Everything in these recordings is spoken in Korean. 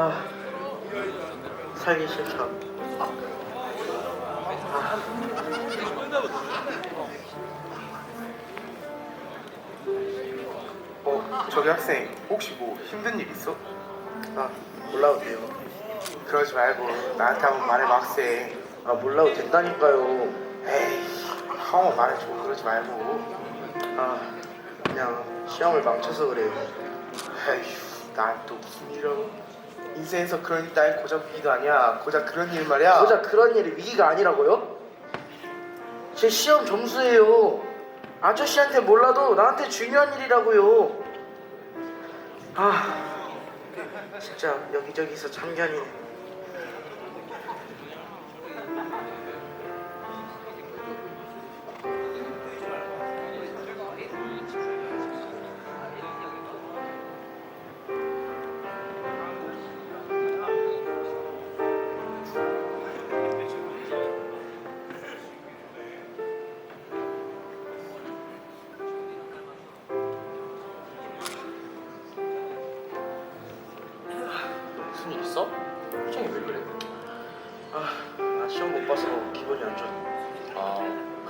아, 살기 싫다. 어, 저기 학생 혹시 뭐 힘든 일 있어? 아, 몰라도 돼요. 그러지 말고 나한테 한번 말해봐 학생 아, 몰라도 된다니까요. 에이 한번 말해줘 그러지 말고 아, 그냥 시험을 망쳐서 그래요. 에휴 난 또 무슨 일이라고 인생에서 그런 일 따윈 고작 위기도 아니야 고작 그런 일 말이야 고작 그런 일이 위기가 아니라고요? 제 시험 점수예요. 아저씨한테 몰라도 나한테 중요한 일이라고요. 아, 진짜 여기저기서 참견이네.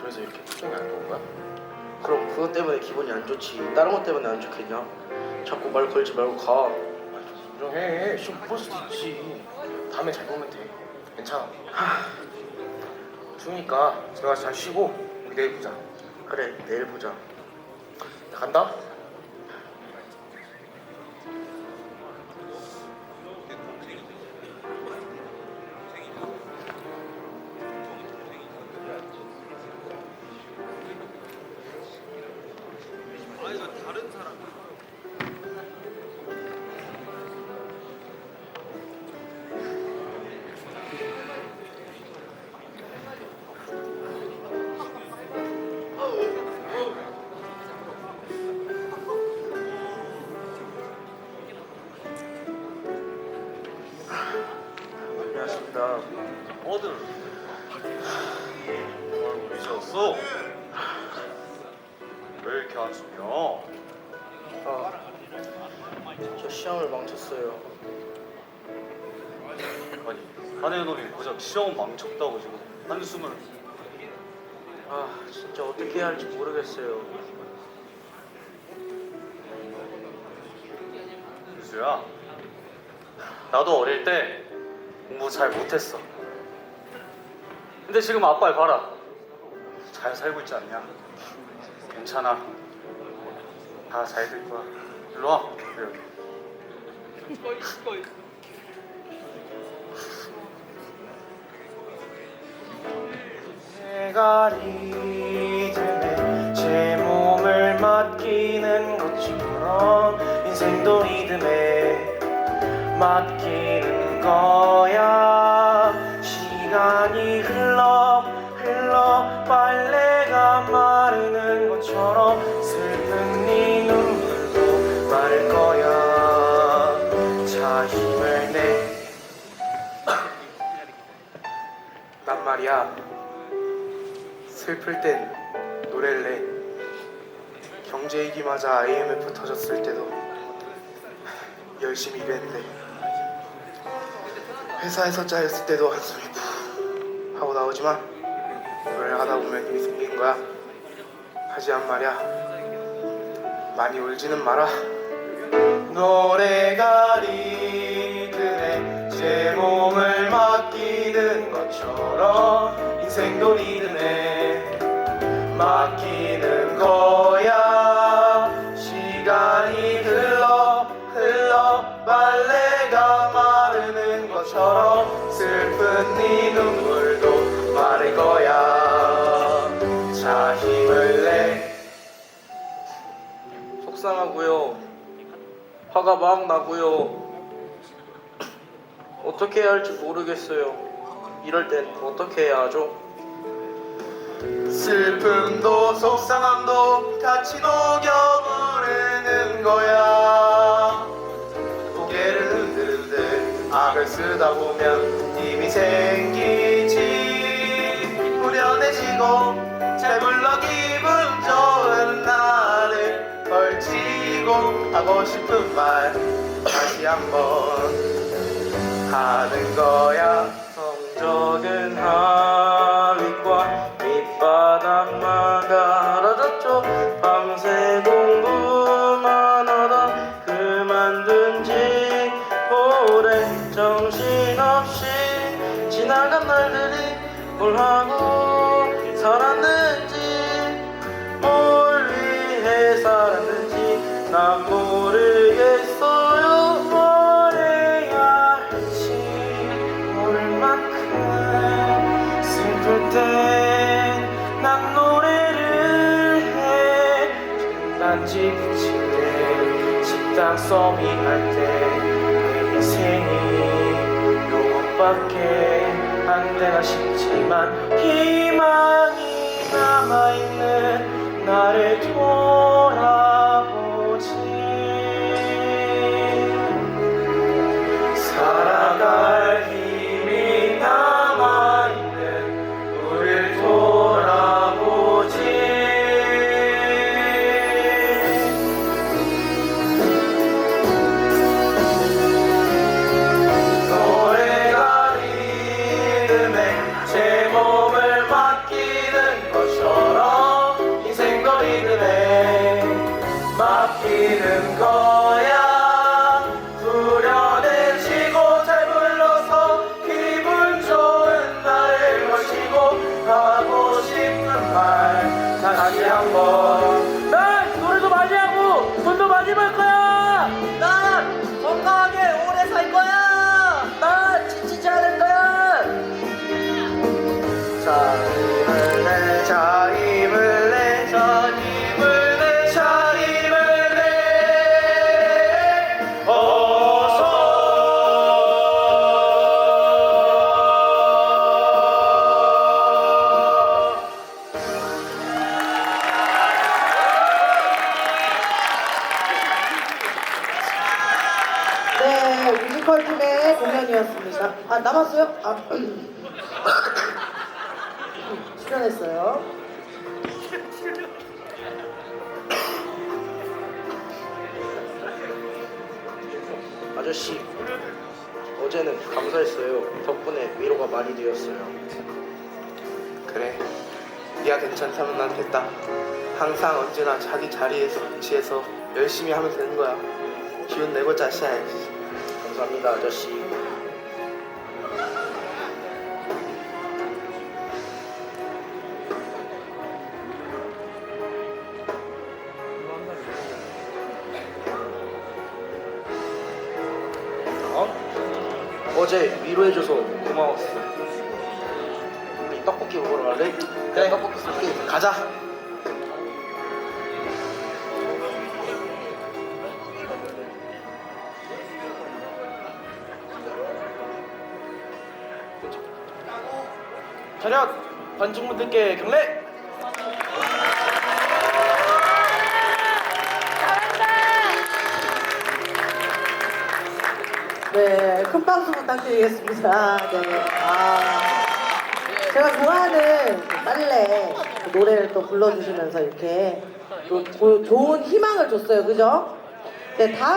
그래서 이렇게 표정이 안 좋은 거야? 그럼 그것 때문에 기분이 안 좋지. 다른 것 때문에 안 좋겠냐? 자꾸 말 걸지 말고 가. 아, 인정해 시험 못볼 수도 있지 다음에 잘 보면 돼 괜찮아 추우니까 들어가서 잘 쉬고 내일 보자 그래, 내일 보자. 나 간다 안녕하십니다. 어들 아이고 늦었어 한숨이야 아, 저 시험을 망쳤어요. 아니 한해 놈이 고작 시험 망쳤다고 지금 한숨을. 아, 진짜 어떻게 해야 할지 모르겠어요. 유수야 나도 어릴 때 공부 잘 못했어. 근데 지금 아빠를 봐라. 잘 살고 있지 않냐? 괜찮아 다잘될 거야. 일로 와. 여기 내가 리 듬에 제 몸을 맡기는 것처럼 인생도 리듬에 맡기는 거야. 시간이 흘러 흘러 빨래가 마르는 것처럼 난 말이야. 슬플 땐 노래를 내. 경제 위기 맞아 IMF 터졌을 때도 열심히 일했는데 회사에서 짜였을 때도 한숨이 푹 하고 나오지만 노래를 하다 보면 힘이 생기는 거야. 하지만 말이야. 많이 울지는 마라. 노래가 리듬에 제 몸을 맡기 는 것처럼 인생도 리듬에 맡기는 거야 시간이 흘러 흘러 빨래가 마르는 것처럼 슬픈 네 눈물도 마를 거야 자 힘을 내 속상하고요. 화가 막 나고요. 어떻게 해야 할지 모르겠어요. 이럴 땐 어떻게 해야 하죠? 슬픔도 속상함도 같이 녹여 부르는 거야. 고개를 흔들흔들 악을 쓰다 보면 힘이 생기지. 후련해지고 잘 불러 기분 좋은 날을 걸치고 하고 싶은 말 다시 한번 하는 거야. 성 적은 하위권 밑바닥만 가라졌죠. 밤새 공부만 하다 그만둔 지 오래. 정신없이 지나간 날들이 뭘 하고 살았는지 뭘 위해 살았는지 난모 서빙할 때내 인생이 요것밖에 안 되나 싶지만 희망이 남아있는 나를 돌아 힘을 내. 자 힘을 내, 자 힘을 내, 자 힘을 내. 어서. 네, 뮤지컬 팀의 공연이었습니다. 아, 남았어요? 아, 출연했어요. 아저씨, 어제는 감사했어요. 덕분에 위로가 많이 되었어요. 그래 네가 괜찮다면 난 됐다 항상 언제나 자기 자리에서 위치에서 열심히 하면 되는 거야 기운 내고 자시야지 감사합니다, 아저씨. 어? 어제 위로해줘서 고마웠어. 우리 떡볶이 먹으러 갈래? 그래, 떡볶이 쏠게. 가자 차렷! 관중분들께 경례! 네, 큰 박수 부탁드리겠습니다. 네. 아, 제가 좋아하는 빨래 그 노래를 또 불러주시면서 이렇게 또 조- 좋은 희망을 줬어요. 그죠? 네, 다음